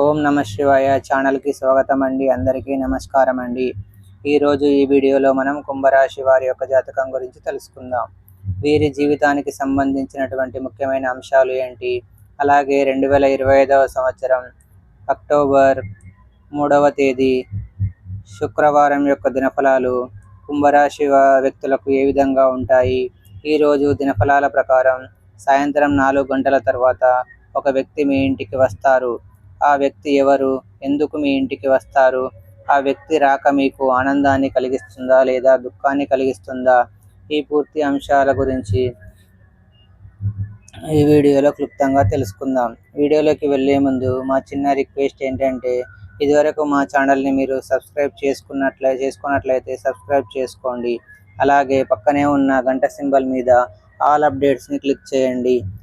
ఓం నమ శివాయ ఛానల్కి స్వాగతం అండి అందరికీ నమస్కారం అండి ఈరోజు ఈ వీడియోలో మనం కుంభరాశి వారి యొక్క జాతకం గురించి తెలుసుకుందాం. వీరి జీవితానికి సంబంధించినటువంటి ముఖ్యమైన అంశాలు ఏంటి? అలాగే రెండు వేల ఇరవై ఐదవ సంవత్సరం అక్టోబర్ మూడవ తేదీ శుక్రవారం యొక్క దినఫలాలు కుంభరాశి వ్యక్తులకు ఏ విధంగా ఉంటాయి? ఈరోజు దినఫలాల ప్రకారం సాయంత్రం నాలుగు గంటల తర్వాత ఒక వ్యక్తి మీ ఇంటికి వస్తారు. ఆ వ్యక్తి ఎవరు? ఎందుకు మీ ఇంటికి వస్తారు? ఆ వ్యక్తి రాక మీకు ఆనందాన్ని కలిగిస్తుందా లేదా దుఃఖాన్ని కలిగిస్తుందా? ఈ పూర్తి అంశాల గురించి ఈ వీడియోలో క్లుప్తంగా తెలుసుకుందాం. వీడియోలోకి వెళ్ళే ముందు మా చిన్న రిక్వెస్ట్ ఏంటంటే ఇదివరకు మా ఛానల్ని మీరు సబ్స్క్రైబ్ చేసుకున్నట్లే చేసుకున్నట్లయితే సబ్స్క్రైబ్ చేసుకోండి. అలాగే పక్కనే ఉన్న గంట సింబల్ మీద ఆల్ అప్డేట్స్ని క్లిక్ చేయండి.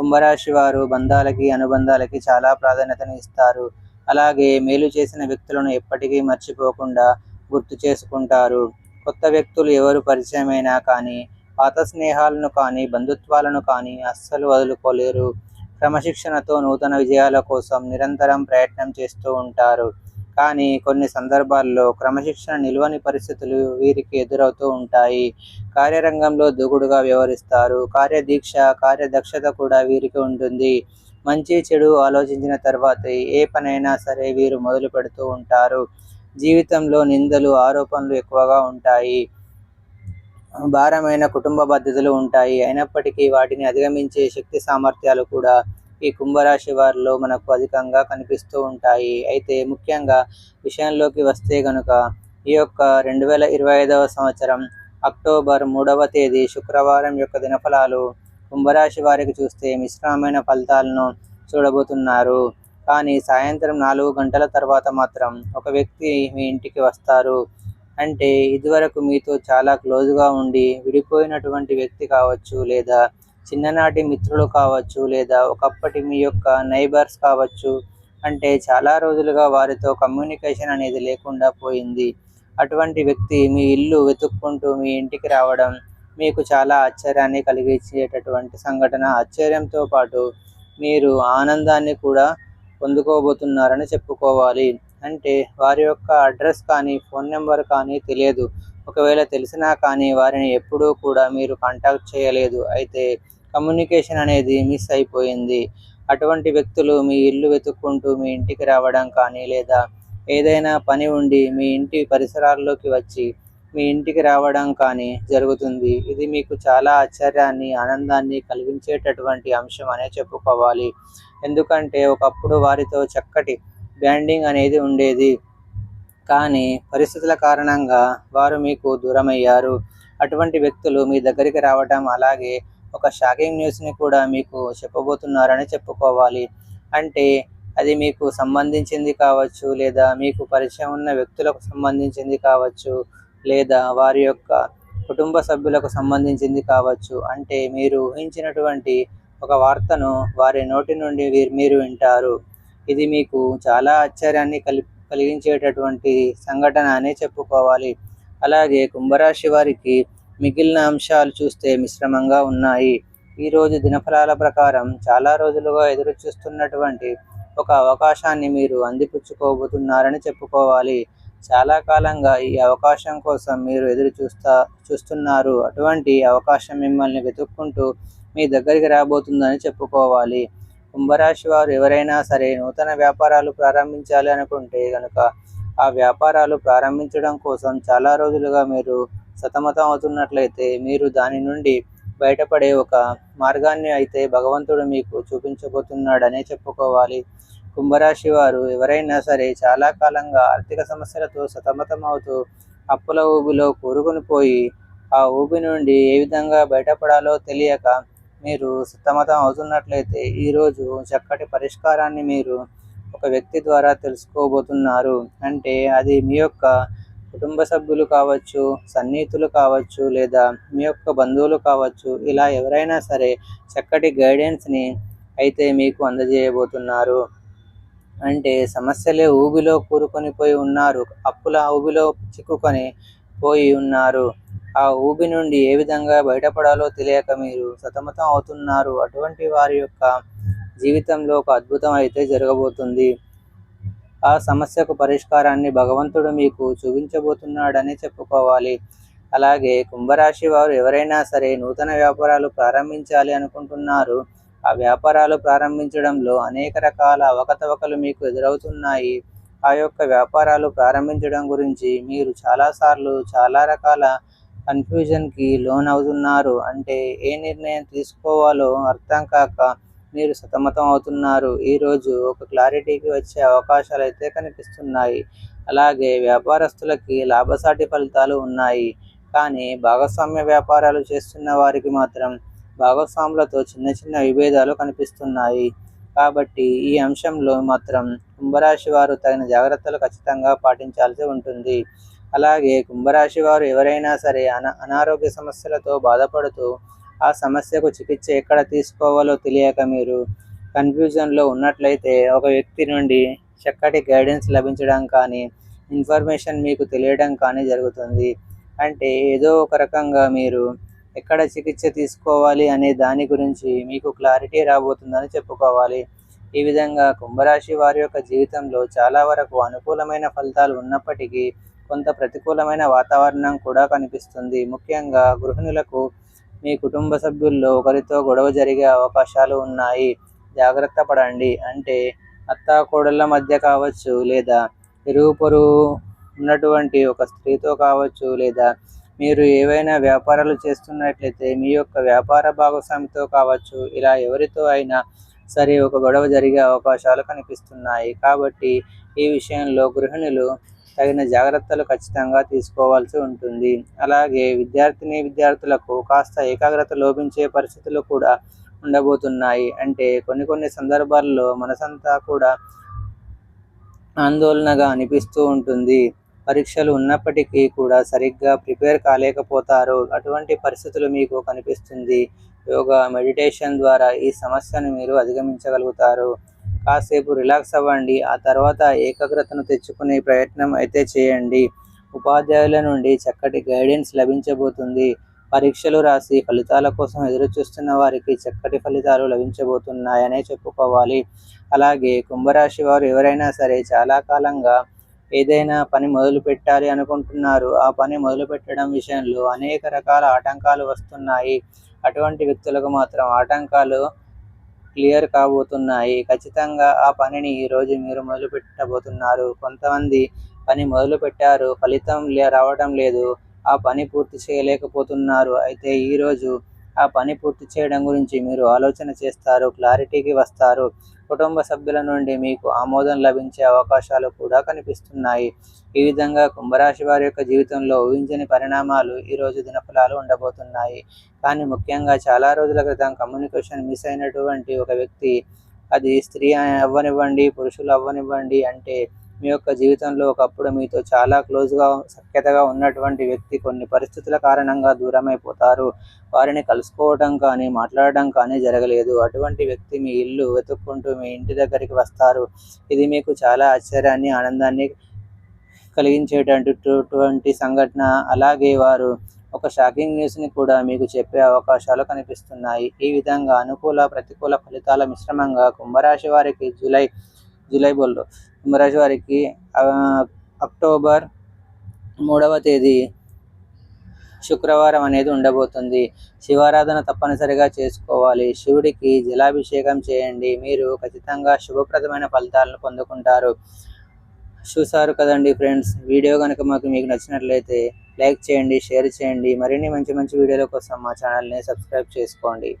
కుంభరాశి వారు బంధాలకి అనుబంధాలకి చాలా ప్రాధాన్యతను ఇస్తారు. అలాగే మేలు చేసిన వ్యక్తులను ఎప్పటికీ మర్చిపోకుండా గుర్తు చేసుకుంటారు. కొత్త వ్యక్తులు ఎవరు పరిచయమైనా కానీ పాత స్నేహాలను కానీ బంధుత్వాలను కానీ అస్సలు వదులుకోలేరు. క్రమశిక్షణతో నూతన విజయాల కోసం నిరంతరం ప్రయత్నం చేస్తూ ఉంటారు. కానీ కొన్ని సందర్భాల్లో క్రమశిక్షణ నిల్వని పరిస్థితులు వీరికి ఎదురవుతూ ఉంటాయి. కార్యరంగంలో దూకుడుగా వ్యవహరిస్తారు. కార్యదీక్ష కార్యదక్షత కూడా వీరికి ఉంటుంది. మంచి చెడు ఆలోచించిన తర్వాత ఏ పనైనా సరే వీరు మొదలు పెడుతూ ఉంటారు. జీవితంలో నిందలు ఆరోపణలు ఎక్కువగా ఉంటాయి. భారమైన కుటుంబ బాధ్యతలు ఉంటాయి. అయినప్పటికీ వాటిని అధిగమించే శక్తి సామర్థ్యాలు కూడా ఈ కుంభరాశి వారిలో మనకు అధికంగా కనిపిస్తూ ఉంటాయి. అయితే ముఖ్యంగా విషయంలోకి వస్తే గనుక ఈ యొక్క రెండు వేల ఇరవై ఐదవ సంవత్సరం అక్టోబర్ మూడవ తేదీ శుక్రవారం యొక్క దినఫలాలు కుంభరాశి వారికి చూస్తే మిశ్రమమైన ఫలితాలను చూడబోతున్నారు. కానీ సాయంత్రం నాలుగు గంటల తర్వాత మాత్రం ఒక వ్యక్తి మీ ఇంటికి వస్తారు. అంటే ఇదివరకు మీతో చాలా క్లోజ్గా ఉండి విడిపోయినటువంటి వ్యక్తి కావచ్చు లేదా చిన్ననాటి మిత్రులు కావచ్చు లేదా ఒకప్పటి మీ యొక్క నైబర్స్ కావచ్చు అంటే చాలా రోజులుగా వారితో కమ్యూనికేషన్ అనేది లేకుండా పోయింది. అటువంటి వ్యక్తి మీ ఇల్లు వెతుక్కుంటూ మీ ఇంటికి రావడం మీకు చాలా ఆశ్చర్యాన్ని కలిగించేటటువంటి సంఘటన. ఆశ్చర్యంతో పాటు మీరు ఆనందాన్ని కూడా పొందుకోబోతున్నారని చెప్పుకోవాలి. అంటే వారి యొక్క అడ్రస్ కానీ ఫోన్ నెంబర్ కానీ తెలియదు. ఒకవేళ తెలిసినా కానీ వారిని ఎప్పుడూ కూడా మీరు కాంటాక్ట్ చేయలేదు. అయితే కమ్యూనికేషన్ అనేది మిస్ అయిపోయింది. అటువంటి వ్యక్తులు మీ ఇల్లు వెతుక్కుంటూ మీ ఇంటికి రావడం కానీ లేదా ఏదైనా పని ఉండి మీ ఇంటి పరిసరాల్లోకి వచ్చి మీ ఇంటికి రావడం కానీ జరుగుతుంది. ఇది మీకు చాలా ఆశ్చర్యాన్ని ఆనందాన్ని కలిగించేటటువంటి అంశం అనే చెప్పుకోవాలి. ఎందుకంటే ఒకప్పుడు వారితో చక్కటి బ్యాండింగ్ అనేది ఉండేది. కానీ పరిస్థితుల కారణంగా వారు మీకు దూరమయ్యారు. అటువంటి వ్యక్తులు మీ దగ్గరికి రావటం అలాగే ఒక షాకింగ్ న్యూస్ని కూడా మీకు చెప్పబోతున్నారని చెప్పుకోవాలి. అంటే అది మీకు సంబంధించింది కావచ్చు లేదా మీకు పరిచయం ఉన్న వ్యక్తులకు సంబంధించింది కావచ్చు లేదా వారి యొక్క కుటుంబ సభ్యులకు సంబంధించింది కావచ్చు. అంటే మీరు ఊహించినటువంటి ఒక వార్తను వారి నోటి నుండి వీరు మీరు వింటారు. ఇది మీకు చాలా ఆశ్చర్యాన్ని కలి కలిగించేటటువంటి సంఘటన అనే చెప్పుకోవాలి. అలాగే కుంభరాశి వారికి మిగిలిన అంశాలు చూస్తే మిశ్రమంగా ఉన్నాయి. ఈరోజు దినఫలాల ప్రకారం చాలా రోజులుగా ఎదురు చూస్తున్నటువంటి ఒక అవకాశాన్ని మీరు అందిపుచ్చుకోబోతున్నారని చెప్పుకోవాలి. చాలా కాలంగా ఈ అవకాశం కోసం మీరు ఎదురు చూస్తా చూస్తున్నారు. అటువంటి అవకాశం మిమ్మల్ని వెతుక్కుంటూ మీ దగ్గరికి రాబోతుందని చెప్పుకోవాలి. కుంభరాశి వారు ఎవరైనా సరే నూతన వ్యాపారాలు ప్రారంభించాలి అనుకుంటే కనుక ఆ వ్యాపారాలు ప్రారంభించడం కోసం చాలా రోజులుగా మీరు సతమతం అవుతున్నట్లయితే మీరు దాని నుండి బయటపడే ఒక మార్గాన్ని అయితే భగవంతుడు మీకు చూపించబోతున్నాడనే చెప్పుకోవాలి. కుంభరాశి వారు ఎవరైనా సరే చాలా కాలంగా ఆర్థిక సమస్యలతో సతమతం అవుతూ అప్పుల ఊబిలో కూరుకుని పోయి ఆ ఊబి నుండి ఏ విధంగా బయటపడాలో తెలియక మీరు సతమతం అవుతున్నట్లయితే ఈరోజు చక్కటి పరిష్కారాన్ని మీరు ఒక వ్యక్తి ద్వారా తెలుసుకోబోతున్నారు. అంటే అది మీ యొక్క కుటుంబ సభ్యులు కావచ్చు సన్నిహితులు కావచ్చు లేదా మీ యొక్క బంధువులు కావచ్చు ఇలా ఎవరైనా సరే చక్కటి గైడెన్స్ని అయితే మీకు అందజేయబోతున్నారు. అంటే సమస్యలే ఊబిలో కూరుకొని పోయి ఉన్నారు అప్పుల ఊబిలో చిక్కుకొని పోయి ఉన్నారు. ఆ ఊబి నుండి ఏ విధంగా బయటపడాలో తెలియక మీరు సతమతం అవుతున్నారు. అటువంటి వారి యొక్క జీవితంలో ఒక అద్భుతం అయితే జరగబోతుంది. ఆ సమస్యకు పరిష్కారాన్ని భగవంతుడు మీకు చూపించబోతున్నాడని చెప్పుకోవాలి. అలాగే కుంభరాశి వారు ఎవరైనా సరే నూతన వ్యాపారాలు ప్రారంభించాలి అనుకుంటున్నారు. ఆ వ్యాపారాలు ప్రారంభించడంలో అనేక రకాల అవకతవకలు మీకు ఎదురవుతున్నాయి. ఆ యొక్క వ్యాపారాలు ప్రారంభించడం గురించి మీరు చాలాసార్లు చాలా రకాల కన్ఫ్యూజన్కి లోన్ అవుతున్నారు అంటే ఏ నిర్ణయం తీసుకోవాలో అర్థం కాక మీరు సతమతం అవుతున్నారు. ఈరోజు ఒక క్లారిటీకి వచ్చే అవకాశాలు అయితే కనిపిస్తున్నాయి. అలాగే వ్యాపారస్తులకి లాభసాటి ఫలితాలు ఉన్నాయి. కానీ భాగస్వామ్య వ్యాపారాలు చేస్తున్న వారికి మాత్రం భాగస్వాములతో చిన్న చిన్న విభేదాలు కనిపిస్తున్నాయి. కాబట్టి ఈ అంశంలో మాత్రం కుంభరాశి వారు తగిన జాగ్రత్తలు ఖచ్చితంగా పాటించాల్సి ఉంటుంది. అలాగే కుంభరాశి వారు ఎవరైనా సరే అన అనారోగ్య సమస్యలతో బాధపడుతూ ఆ సమస్యకు చికిత్స ఎక్కడ తీసుకోవాలో తెలియక మీరు కన్ఫ్యూజన్లో ఉన్నట్లయితే ఒక వ్యక్తి నుండి చక్కటి గైడెన్స్ లభించడం కానీ ఇన్ఫర్మేషన్ మీకు తెలియడం కానీ జరుగుతుంది. అంటే ఏదో ఒక రకంగా మీరు ఎక్కడ చికిత్స తీసుకోవాలి అనే దాని గురించి మీకు క్లారిటీ రాబోతుందని చెప్పుకోవాలి. ఈ విధంగా కుంభరాశి వారి యొక్క జీవితంలో చాలా వరకు అనుకూలమైన ఫలితాలు ఉన్నప్పటికీ కొంత ప్రతికూలమైన వాతావరణం కూడా కనిపిస్తుంది. ముఖ్యంగా గృహిణులకు మీ కుటుంబ సభ్యుల్లో ఒకరితో గొడవ జరిగే అవకాశాలు ఉన్నాయి. జాగ్రత్త పడండి. అంటే అత్త కోడళ్ళ మధ్య కావచ్చు లేదా ఇరుగు పొరుగు ఉన్నటువంటి ఒక స్త్రీతో కావచ్చు లేదా మీరు ఏవైనా వ్యాపారాలు చేస్తున్నట్లయితే మీ యొక్క వ్యాపార భాగస్వామితో కావచ్చు ఇలా ఎవరితో అయినా సరే ఒక గొడవ జరిగే అవకాశాలు కనిపిస్తున్నాయి. కాబట్టి ఈ విషయంలో గృహిణులు తగిన జాగ్రత్తలు ఖచ్చితంగా తీసుకోవాల్సి ఉంటుంది. అలాగే విద్యార్థిని విద్యార్థులకు కాస్త ఏకాగ్రత లోపించే పరిస్థితులు కూడా ఉండబోతున్నాయి. అంటే కొన్ని కొన్ని సందర్భాల్లో మనసంతా కూడా ఆందోళనగా అనిపిస్తూ ఉంటుంది. పరీక్షలు ఉన్నప్పటికీ కూడా సరిగ్గా ప్రిపేర్ కాలేకపోతారు. అటువంటి పరిస్థితులు మీకు కనిపిస్తుంది. యోగా మెడిటేషన్ ద్వారా ఈ సమస్యను మీరు అధిగమించగలుగుతారు. కాసేపు రిలాక్స్ అవ్వండి. ఆ తర్వాత ఏకాగ్రతను తెచ్చుకునే ప్రయత్నం అయితే చేయండి. ఉపాధ్యాయుల నుండి చక్కటి గైడెన్స్ లభించబోతుంది. పరీక్షలు రాసి ఫలితాల కోసం ఎదురు చూస్తున్న వారికి చక్కటి ఫలితాలు లభించబోతున్నాయనే చెప్పుకోవాలి. అలాగే కుంభరాశి వారు ఎవరైనా సరే చాలా కాలంగా ఏదైనా పని మొదలు పెట్టాలి అనుకుంటున్నారు. ఆ పని మొదలు పెట్టడం విషయంలో అనేక రకాల ఆటంకాలు వస్తున్నాయి. అటువంటి వ్యక్తులకు మాత్రం ఆటంకాలు క్లియర్ కాబోతున్నాయి. ఖచ్చితంగా ఆ పనిని ఈరోజు మీరు మొదలు పెట్టబోతున్నారు కొంతమంది పని మొదలు పెట్టారు ఫలితం రావడం లేదు. ఆ పని పూర్తి చేయలేకపోతున్నారు. అయితే ఈరోజు ఆ పని పూర్తి చేయడం గురించి మీరు ఆలోచన చేస్తారు క్లారిటీకి వస్తారు. కుటుంబ సభ్యుల నుండి మీకు ఆమోదం లభించే అవకాశాలు కూడా కనిపిస్తున్నాయి. ఈ విధంగా కుంభరాశి వారి యొక్క జీవితంలో ఊహించని పరిణామాలు ఈరోజు దినఫలాలు ఉండబోతున్నాయి. కానీ ముఖ్యంగా చాలా రోజుల క్రితం కమ్యూనికేషన్ మిస్ అయినటువంటి ఒక వ్యక్తి అది స్త్రీ అవ్వనివ్వండి పురుషులు అవ్వనివ్వండి అంటే మీ యొక్క జీవితంలో ఒకప్పుడు మీతో చాలా క్లోజ్గా సఖ్యతగా ఉన్నటువంటి వ్యక్తి కొన్ని పరిస్థితుల కారణంగా దూరమైపోతారు. వారిని కలుసుకోవడం కానీ మాట్లాడడం కానీ జరగలేదు. అటువంటి వ్యక్తి మీ ఇల్లు వెతుక్కుంటూ మీ ఇంటి దగ్గరికి వస్తారు. ఇది మీకు చాలా ఆశ్చర్యాన్ని ఆనందాన్ని కలిగించేటటువంటి సంఘటన. అలాగే వారు ఒక షాకింగ్ న్యూస్ని కూడా మీకు చెప్పే అవకాశాలు కనిపిస్తున్నాయి. ఈ విధంగా అనుకూల ప్రతికూల ఫలితాల మిశ్రమంగా కుంభరాశి వారికి జూలై జూలై బోల్లో కుంభరాశి వారికి అక్టోబర్ మూడవ తేదీ శుక్రవారం అనేది ఉండబోతుంది. శివారాధన తప్పనిసరిగా చేసుకోవాలి. శివుడికి జలాభిషేకం చేయండి. మీరు ఖచ్చితంగా శుభప్రదమైన ఫలితాలను పొందుకుంటారు. చూసారు కదండి ఫ్రెండ్స్ వీడియో కనుక మాకు మీకు నచ్చినట్లయితే లైక్ చేయండి షేర్ చేయండి. మరిన్ని మంచి మంచి వీడియోల కోసం మా ఛానల్ని సబ్స్క్రైబ్ చేసుకోండి.